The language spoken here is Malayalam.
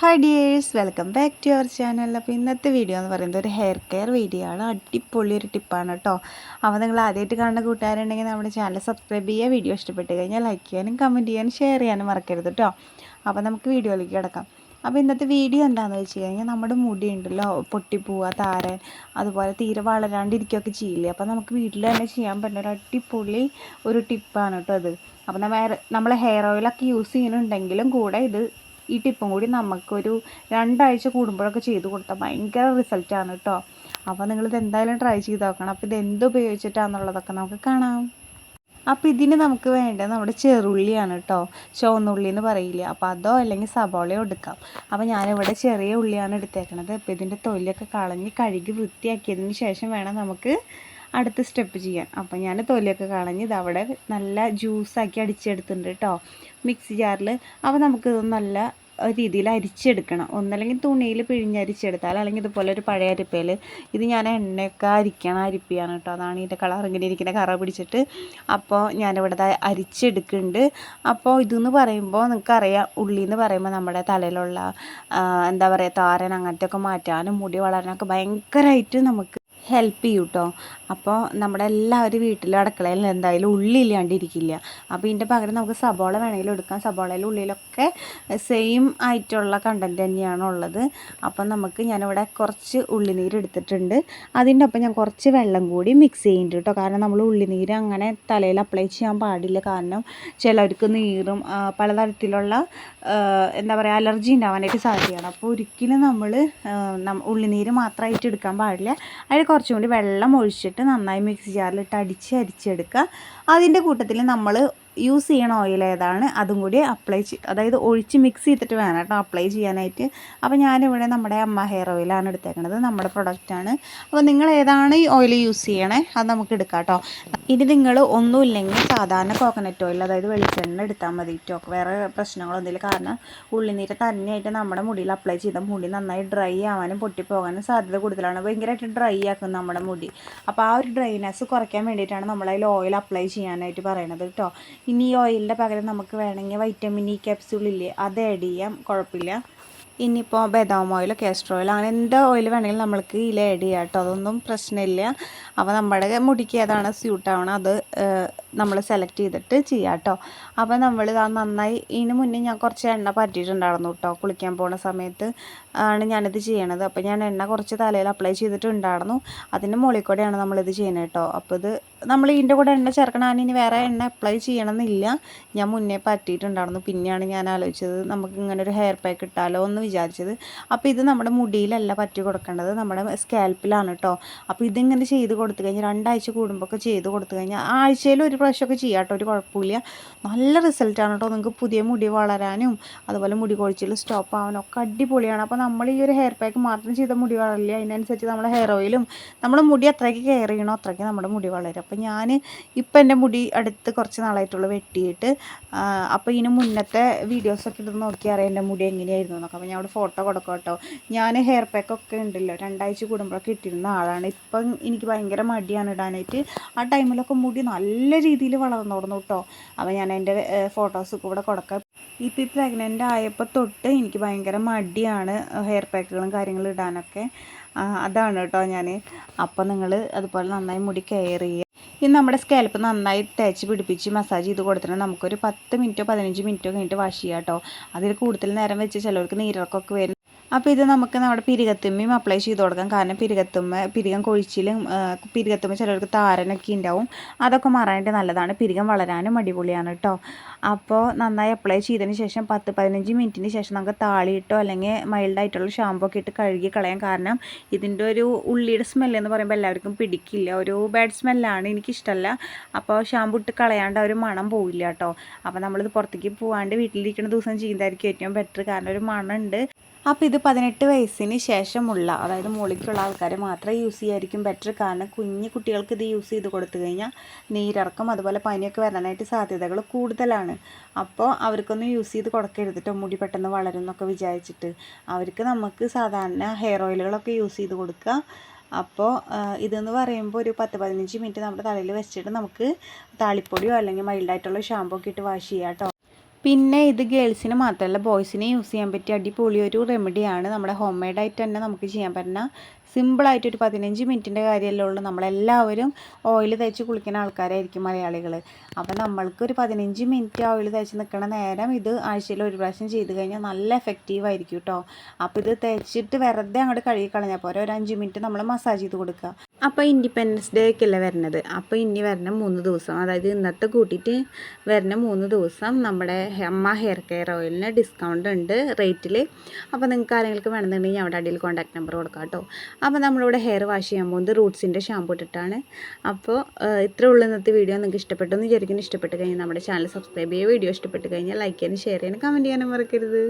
Hi dears welcome back to our channel അപ്പോൾ ഇന്നത്തെ വീഡിയോ എന്ന് പറയുന്നത് ഒരു ഹെയർ കെയർ വീഡിയോ ആണ്. അടിപൊളി ഒരു ടിപ്പാണ് കേട്ടോ അപ്പോൾ നിങ്ങൾ ആദ്യമായിട്ട് കാണുന്ന കൂട്ടുകാരുണ്ടെങ്കിൽ നമ്മുടെ ചാനൽ സബ്സ്ക്രൈബ് ചെയ്യുക വീഡിയോ ഇഷ്ടപ്പെട്ട് കഴിഞ്ഞാൽ ലൈക്ക് ചെയ്യാനും കമന്റ് ചെയ്യാനും ഷെയർ ചെയ്യാനും മറക്കരുത് കേട്ടോ അപ്പോൾ നമുക്ക് വീഡിയോയിലേക്ക് കിടക്കാം. അപ്പോൾ ഇന്നത്തെ വീഡിയോ എന്താണെന്ന് വെച്ച് കഴിഞ്ഞാൽ നമ്മുടെ മുടി ഉണ്ടല്ലോ. പൊട്ടിപ്പോവുക താരൻ അതുപോലെ തീരെ വളരാണ്ടിരിക്കുകയൊക്കെ ചെയ്യില്ലേ? അപ്പോൾ നമുക്ക് വീട്ടിൽ തന്നെ ചെയ്യാൻ പറ്റുന്ന ഒരു അടിപൊളി ഒരു ടിപ്പാണ് കേട്ടോ അത് അപ്പോൾ നമ്മൾ നമ്മൾ ഹെയർ ഓയിലൊക്കെ യൂസ് ചെയ്യുന്നുണ്ടെങ്കിലും കൂടെ ഇത് ഈ ടിപ്പും കൂടി നമുക്കൊരു രണ്ടാഴ്ച കൂടുമ്പോഴൊക്കെ ചെയ്ത് കൊടുത്താൽ ഭയങ്കര റിസൾട്ടാണ് കേട്ടോ. അപ്പോൾ നിങ്ങളിത് എന്തായാലും ട്രൈ ചെയ്ത് നോക്കണം. അപ്പോൾ ഇത് എന്ത് ഉപയോഗിച്ചിട്ടാണെന്നുള്ളതൊക്കെ നമുക്ക് കാണാം. അപ്പോൾ ഇതിന് നമുക്ക് വേണ്ടത് നമ്മുടെ ചെറുള്ളിയാണ് കേട്ടോ. ചുവന്നുള്ളി എന്ന് പറയില്ല? അപ്പോൾ അതോ അല്ലെങ്കിൽ സബോളയോ എടുക്കാം. അപ്പോൾ ഞാനിവിടെ ചെറിയ ഉള്ളിയാണ് എടുത്തേക്കണത്. അപ്പോൾ ഇതിന്റെ തൊലിയൊക്കെ കളഞ്ഞ് കഴുകി വൃത്തിയാക്കിയതിന് ശേഷം വേണം നമുക്ക് അടുത്ത സ്റ്റെപ്പ് ചെയ്യാൻ. അപ്പോൾ ഞാൻ തൊലിയൊക്കെ കളഞ്ഞ് ഇതവിടെ നല്ല ജ്യൂസാക്കി അടിച്ചെടുത്തിട്ടുണ്ട് കേട്ടോ. മിക്സി ജാറിൽ അപ്പോൾ നമുക്കിതൊന്ന് നല്ല രീതിയിൽ അരിച്ചെടുക്കണം. ഒന്നല്ലെങ്കിൽ തുണിയിൽ പിഴിഞ്ഞരിച്ചെടുത്താൽ അല്ലെങ്കിൽ ഇതുപോലെ ഒരു പഴയ അരിപ്പയിൽ ഇത് ഞാൻ എണ്ണയൊക്കെ അരിക്കണം അരിപ്പിയാണ് കേട്ടോ. അതാണ് ഇതിന്റെ കളർ ഇങ്ങനെ ഇരിക്കുന്ന കറ പിടിച്ചിട്ട് അപ്പോൾ ഞാനിവിടെ അരിച്ചെടുക്കുന്നുണ്ട്. അപ്പോൾ ഇതെന്ന് പറയുമ്പോൾ നിങ്ങൾക്കറിയാം ഉള്ളി എന്ന് പറയുമ്പോൾ നമ്മുടെ തലയിലുള്ള എന്താ പറയുക താരൻ അങ്ങനത്തെ ഒക്കെ മാറ്റാനും മുടി വളരാനൊക്കെ ഭയങ്കരമായിട്ട് നമുക്ക് ഹെൽപ്പ് ചെയ്യും കേട്ടോ അപ്പോൾ നമ്മുടെ എല്ലാവരും വീട്ടിലും അടുക്കളയിൽ എന്തായാലും ഉള്ളി ഇല്ലാണ്ടിരിക്കില്ല. അപ്പോൾ ഇതിന്റെ പകരം നമുക്ക് സബോള വേണമെങ്കിലും എടുക്കാം. സബോളയിൽ ഉള്ളിലൊക്കെ സെയിം ആയിട്ടുള്ള കണ്ടന്റ് തന്നെയാണ് ഉള്ളത്. അപ്പോൾ നമുക്ക് ഞാനിവിടെ കുറച്ച് ഉള്ളിനീര് എടുത്തിട്ടുണ്ട്. അതിന്റെ ഒപ്പം ഞാൻ കുറച്ച് വെള്ളം കൂടി മിക്സ് ചെയ്യുന്നുണ്ട് കേട്ടോ കാരണം നമ്മൾ ഉള്ളിനീര് അങ്ങനെ തലയിൽ അപ്ലൈ ചെയ്യാൻ പാടില്ല. കാരണം ചിലർക്ക് നീറും പലതരത്തിലുള്ള എന്താ പറയുക അലർജി ഉണ്ടാവാനായിട്ട് സാധ്യതയാണ്. അപ്പോൾ ഒരിക്കലും നമ്മൾ ഉള്ളിനീര് മാത്രമായിട്ട് എടുക്കാൻ പാടില്ല. അതിൽ കുറച്ചും കൂടി വെള്ളം ഒഴിച്ചിട്ട് നന്നായി മിക്സി ജാറിലിട്ട് അടിച്ച് അരിച്ചെടുക്കുക. അതിന്റെ കൂട്ടത്തിൽ നമ്മൾ യൂസ് ചെയ്യണ ഓയിൽ ഏതാണ് അതും കൂടി അപ്ലൈ അതായത് ഒഴിച്ച് മിക്സ് ചെയ്തിട്ട് വേണം കേട്ടോ അപ്ലൈ ചെയ്യാനായിട്ട്. അപ്പോൾ ഞാനിവിടെ നമ്മുടെ അമ്മ ഹെയർ ഓയിലാണ് എടുത്തേക്കുന്നത് നമ്മുടെ പ്രൊഡക്റ്റാണ് അപ്പോൾ നിങ്ങൾ ഏതാണ് ഈ ഓയിൽ യൂസ് ചെയ്യണേ അത് നമുക്ക് എടുക്കാം കേട്ടോ. ഇനി നിങ്ങൾ ഒന്നുമില്ലെങ്കിൽ സാധാരണ കോക്കനട്ട് ഓയിൽ അതായത് വെളിച്ചെണ്ണ എടുത്താൽ മതി കേട്ടോ വേറെ പ്രശ്നങ്ങളൊന്നുമില്ല കാരണം ഉള്ളിനീര് തന്നെയായിട്ട് നമ്മുടെ മുടിയിൽ അപ്ലൈ ചെയ്ത മുടി നന്നായി ഡ്രൈ ആവാനും പൊട്ടിപ്പോകാനും സാധ്യത കൂടുതലാണ്. ഭയങ്കരമായിട്ട് ഡ്രൈ ആക്കും നമ്മുടെ മുടി. അപ്പോൾ ആ ഒരു ഡ്രൈനെസ് കുറയ്ക്കാൻ വേണ്ടിയിട്ടാണ് നമ്മളതിൽ ഓയിൽ അപ്ലൈ ചെയ്യാനായിട്ട് പറയുന്നത് കേട്ടോ ഇനി ഈ ഓയിലിന്റെ പകരം നമുക്ക് വേണമെങ്കിൽ വൈറ്റമിൻ ഇ ക്യാപ്സ്യൂളില്ലേ അത് ആഡ് ചെയ്യാം കുഴപ്പമില്ല. ഇനിയിപ്പോൾ ബദാം ഓയിൽ കാസ്റ്റർ ഓയിൽ അങ്ങനെ എന്ത് ഓയിൽ വേണമെങ്കിലും നമ്മൾക്ക് ഇതിൽ ആഡ് ചെയ്യാം കേട്ടോ അതൊന്നും പ്രശ്നമില്ല. അപ്പോൾ നമ്മുടെ മുടിക്ക് ഏതാണ് സ്യൂട്ട് ആവണം അത് നമ്മൾ സെലക്ട് ചെയ്തിട്ട് ചെയ്യാം കേട്ടോ അപ്പോൾ നമ്മൾ ഇത് നന്നായി ഇതിന് മുന്നേ ഞാൻ കുറച്ച് എണ്ണ പറ്റിയിട്ടുണ്ടായിരുന്നു കേട്ടോ കുളിക്കാൻ പോകുന്ന സമയത്ത്. ആണ് ഞാനിത് ചെയ്യണത്. അപ്പോൾ ഞാൻ എണ്ണ കുറച്ച് തലയിൽ അപ്ലൈ ചെയ്തിട്ടുണ്ടായിരുന്നു. അതിന്റെ മുകളിൽ കൂടെയാണ് നമ്മളിത് ചെയ്യുന്നത് കേട്ടോ അപ്പോൾ ഇത് നമ്മൾ ഇതിന്റെ കൂടെ എണ്ണ ചേർക്കണം ഇനി വേറെ എണ്ണ അപ്ലൈ ചെയ്യണമെന്നില്ല. ഞാൻ മുന്നേ പറ്റിയിട്ടുണ്ടായിരുന്നു. പിന്നെയാണ് ഞാൻ ആലോചിച്ചത് നമുക്ക് ഇങ്ങനെ ഒരു ഹെയർ പാക്ക് ഇട്ടാലോ എന്ന് വിചാരിച്ചത്. അപ്പോൾ ഇത് നമ്മുടെ മുടിയിലല്ല പറ്റി കൊടുക്കേണ്ടത്. നമ്മുടെ സ്കാൽപ്പിലാണ് കേട്ടോ അപ്പോൾ ഇതിങ്ങനെ ചെയ്ത് കൊടുത്തു കഴിഞ്ഞാൽ രണ്ടാഴ്ച കൂടുമ്പോൾ ഒക്കെ ചെയ്ത് കൊടുത്തു കഴിഞ്ഞാൽ ആഴ്ചയിൽ ഒരു പ്രാവശ്യമൊക്കെ ചെയ്യാം കേട്ടോ ഒരു കുഴപ്പമില്ല. നല്ല റിസൾട്ടാണ് കേട്ടോ നിങ്ങൾക്ക് പുതിയ മുടി വളരാനും അതുപോലെ മുടി കൊഴിച്ചിൽ സ്റ്റോപ്പ് ആവാനും ഒക്കെ അടിപൊളിയാണ്. അപ്പോൾ നമ്മൾ ഈ ഒരു ഹെയർ പാക്ക് മാത്രം ചെയ്ത മുടി വളരില്ല അതിനനുസരിച്ച് നമ്മുടെ ഹെയർ ഓയിലും നമ്മുടെ മുടി അത്രയ്ക്ക് കെയർ ചെയ്യണോ അത്രയ്ക്ക് നമ്മുടെ മുടി വളരും. അപ്പോൾ ഞാൻ ഇപ്പം എന്റെ മുടി അടുത്ത് കുറച്ച് നാളായിട്ടുള്ള വെട്ടിയിട്ട്. അപ്പോൾ ഇതിന് മുന്നത്തെ വീഡിയോസൊക്കെ ഇത് നോക്കി അറിയാം എന്റെ മുടി എങ്ങനെയായിരുന്നു എന്നൊക്കെ. അപ്പോൾ ഞാൻ അവിടെ ഫോട്ടോ കൊടുക്കാം കേട്ടോ. ഞാൻ ഹെയർ പാക്കൊക്കെ ഉണ്ടല്ലോ രണ്ടാഴ്ച കൂടുമ്പോഴൊക്കെ ഇട്ടിരുന്ന ആളാണ്. ഇപ്പം എനിക്ക് ഭയങ്കര മടിയാണ് ഇടാനായിട്ട്. ആ ടൈമിലൊക്കെ മുടി നല്ല രീതിയിൽ വളർന്നു തുടർന്നു കേട്ടോ. അപ്പോൾ ഞാൻ എന്റെ ഫോട്ടോസൊക്കെ ഇവിടെ കൊടുക്കാം. ഇപ്പം ഈ പ്രഗ്നന്റ് ആയപ്പോൾ തൊട്ട് എനിക്ക് ഭയങ്കര മടിയാണ് ഹെയർ പാക്കുകളും കാര്യങ്ങളും ഇടാനൊക്കെ. അതാണ് കേട്ടോ ഞാൻ അപ്പോൾ നിങ്ങൾ അതുപോലെ നന്നായി മുടി കെയർ ചെയ്യുക. ഇനി നമ്മുടെ സ്കാൽപ്പ് നന്നായി തേച്ച് പിടിപ്പിച്ച് മസാജ് ചെയ്ത് കൊടുത്തിട്ട് നമുക്കൊരു പത്ത് മിനിറ്റോ പതിനഞ്ച് മിനിറ്റോ കഴിഞ്ഞിട്ട് വാഷ് ചെയ്യാം കേട്ടോ അതിൽ കൂടുതൽ നേരം വെച്ച് ചിലവർക്ക് നീരിറക്കമൊക്കെ വരും. അപ്പോൾ ഇത് നമുക്ക് നമ്മുടെ പിരികത്തുമ്മയും അപ്ലൈ ചെയ്ത് കൊടുക്കാം. കാരണം പിരികത്തുമ്മ പിരികം കൊഴിച്ചിലും പിരികത്തുമ്മ ചിലർക്ക് താരനൊക്കെ ഉണ്ടാവും. അതൊക്കെ മാറാനായിട്ട് നല്ലതാണ്. പിരികം വളരാനും അടിപൊളിയാണ് കേട്ടോ അപ്പോൾ നന്നായി അപ്ലൈ ചെയ്തതിന് ശേഷം പത്ത് പതിനഞ്ച് മിനിറ്റിന് ശേഷം നമുക്ക് താളിയിട്ടോ അല്ലെങ്കിൽ മൈൽഡായിട്ടുള്ള ഷാമ്പൂ ഒക്കെ ഇട്ട് കഴുകി കളയാം. കാരണം ഇതിന്റെ ഒരു ഉള്ളിയുടെ സ്മെല്ലെന്ന് പറയുമ്പോൾ എല്ലാവർക്കും പിടിക്കില്ല. ഒരു ബാഡ് സ്മെല്ലാണ് എനിക്കിഷ്ടമല്ല അപ്പോൾ ഷാമ്പൂ ഇട്ട് കളയാണ്ട് ഒരു മണം പോവില്ല കേട്ടോ അപ്പോൾ നമ്മളിത് പുറത്തേക്ക് പോകാണ്ട് വീട്ടിലിരിക്കുന്ന ദിവസം ചെയ്യുന്നതായിരിക്കും ഏറ്റവും ബെറ്റർ കാരണം ഒരു മണമുണ്ട്. അപ്പോൾ ഇത് പതിനെട്ട് വയസ്സിന് ശേഷമുള്ള അതായത് മുകളിലേക്കുള്ള ആൾക്കാർ മാത്രമേ യൂസ് ചെയ്യായിരിക്കും ബെറ്റർ കാരണം കുഞ്ഞു കുട്ടികൾക്ക് ഇത് യൂസ് ചെയ്ത് കൊടുത്തു കഴിഞ്ഞാൽ നീരിറക്കം അതുപോലെ പനിയൊക്കെ വരാനായിട്ട് സാധ്യതകൾ കൂടുതലാണ്. അപ്പോൾ അവർക്കൊന്നും യൂസ് ചെയ്ത് കൊടുക്കരുതിട്ടോ മുടി പെട്ടെന്ന് വളരും എന്നൊക്കെ വിചാരിച്ചിട്ട്. അവർക്ക് നമുക്ക് സാധാരണ ഹെയർ ഓയിലുകളൊക്കെ യൂസ് ചെയ്ത് കൊടുക്കുക. അപ്പോൾ ഇതെന്ന് പറയുമ്പോൾ ഒരു പത്ത് പതിനഞ്ച് മിനിറ്റ് നമ്മുടെ തലയിൽ വെച്ചിട്ട് നമുക്ക് താളിപ്പൊടിയോ അല്ലെങ്കിൽ മൈൽഡായിട്ടുള്ള ഷാമ്പൂ ഒക്കെ ഇട്ട് വാഷ് ചെയ്യാം കേട്ടോ പിന്നെ ഇത് ഗേൾസിന് മാത്രമല്ല ബോയ്സിന് യൂസ് ചെയ്യാൻ പറ്റിയ അടിപൊളി ഒരു റെമഡിയാണ് നമ്മുടെ ഹോം മെയ്ഡായിട്ട് തന്നെ നമുക്ക് ചെയ്യാൻ പറ്റുന്ന സിമ്പിളായിട്ട് ഒരു പതിനഞ്ച് മിനിറ്റിന്റെ കാര്യമല്ലേ ഉള്ളൂ. നമ്മളെല്ലാവരും ഓയിൽ തേച്ച് കുളിക്കുന്ന ആൾക്കാരായിരിക്കും മലയാളികൾ. അപ്പോൾ നമ്മൾക്ക് ഒരു പതിനഞ്ച് മിനിറ്റ് ഓയിൽ തേച്ച് നിൽക്കണ നേരം ഇത് ആഴ്ചയിൽ ഒരു പ്രാവശ്യം ചെയ്ത് കഴിഞ്ഞാൽ നല്ല എഫക്റ്റീവ് ആയിരിക്കും കേട്ടോ അപ്പോൾ ഇത് തേച്ചിട്ട് വെറുതെ അങ്ങോട്ട് കഴുകി കളഞ്ഞാൽ പോരെ. ഒരു അഞ്ച് മിനിറ്റ് നമ്മൾ മസാജ് ചെയ്ത് കൊടുക്കുക. അപ്പോൾ ഇൻഡിപെൻഡൻസ് ഡേ ഒക്കെ അല്ലേ വരുന്നത്? അപ്പോൾ ഇനി വരുന്ന മൂന്ന് ദിവസം അതായത് ഇന്നത്തെ കൂട്ടിയിട്ട് വരുന്ന മൂന്ന് ദിവസം നമ്മുടെ അമ്മ ഹെയർ കെയർ ഓയിലിന് ഡിസ്കൗണ്ട് ഉണ്ട് റേറ്റിൽ അപ്പോൾ നിങ്ങൾക്ക് ആരെങ്കിലും വേണമെന്നുണ്ടെങ്കിൽ അവിടെ അടിയിൽ കോൺടാക്ട് നമ്പർ കൊടുക്കാം കേട്ടോ അപ്പോൾ നമ്മളിവിടെ ഹെയർ വാഷ് ചെയ്യാൻ പോകുന്നത് റൂട്ട്സിന്റെ ഷാമ്പൂ ഇട്ടിട്ടാണ്. അപ്പോൾ ഇത്ര ഉള്ള ഇന്നത്തെ വീഡിയോ നിങ്ങൾക്ക് ഇഷ്ടപ്പെട്ടു എന്ന് വിചാരിക്കുന്നു. ഇഷ്ടപ്പെട്ട് കഴിഞ്ഞാൽ നമ്മുടെ ചാനൽ സബ്സ്ക്രൈബ് ചെയ്യുക. വീഡിയോ ഇഷ്ടപ്പെട്ട് കഴിഞ്ഞാൽ ലൈക്ക് ചെയ്യാനും ഷെയർ ചെയ്യാനും കമന്റ് ചെയ്യാനും മറക്കരുത്.